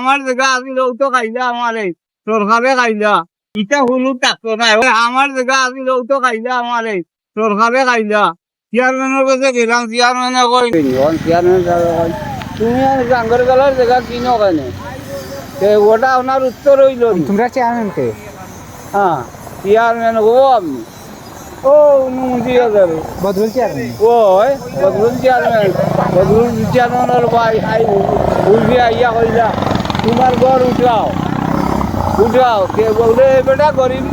আমার জায়গা আছিল ও তো খাইলা আমারে সরকারে খাইলা ইটা হলু থাকতো না ওই আমার জায়গা আছিল ও তো খাইলা আমারে সরকারে খাইলা চেয়ারম্যানের কাছে গেলাম চেয়ারম্যানে কই চেয়ারম্যান কই তুমি গাঙ্গর গলার জায়গা কিনো কেন ওটা আপনার উত্তর হইল তোমরা চেয়ারম্যান কে। হ্যাঁ চেয়ারম্যান ও আপনি ও মন্ত্রী হাজার বদরুল চেয়ারম্যান ওই বদরুল চেয়ারম্যান বদরুল চেয়ারম্যানের ভাই আই উঠবি আইয়া কইলা তোমার ঘর উঠাও। উঠাও। কে বলে "এ বেটা গরিব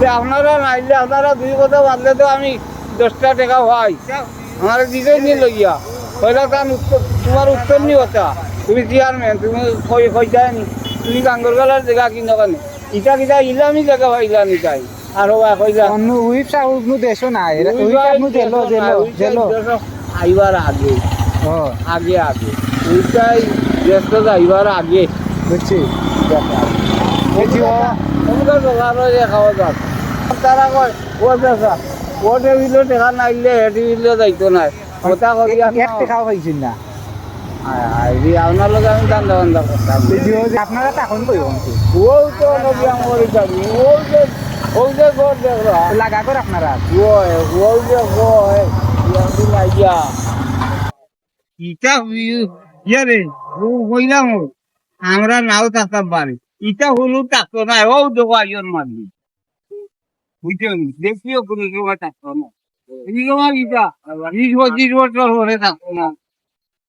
যে আপনারা নাইলে আপনারা দুই কথা বাঁধলে তো আমি দশটা টাকা পাই আমার দিতে নিয়ে লইয়া। কইলা তার উত্তর তোমার উত্তর নি কথা। তুমি চেয়ারম্যান তুমি কই কইতা নি তুমি গাঙ্গর গলার জায়গা কিনো কেন ইটা কিটা ইলামি জায়গা পাইলা নি তাই। আর ওয়া কইলা অন্য উইপ সাউথ দেশো না এরা উইপ সাউথ জেলো জেলো জেলো আইবার আগে। আগে আগে। ওইটাই ব্যস্ত যাইবার আগে। বুঝছি। খাওয়া যাক। তারা কয় ও দেখা ও টেবিলে টেকা নাইলে হে যাইতো নাই। কথা করি টাকাও পাইছেন না। আপনার লগে আমি দান্দা বান্দা করতাম। আপনারা তখন কই ও তো নবী আমার যাবি ও যে ও যে ঘর দেখলা। লাগা কর আপনারা। যে ইটা ইয়ারে ও হইলাম আমরা নাও থাকতাম বাড়ি। ইটা হলো থাকতো না ও দেখো আইন মারলি বুঝছেন দেখিও কোনো সময় থাকতো না এই সময় ইটা বিশ পঁচিশ বছর হলে থাকতো না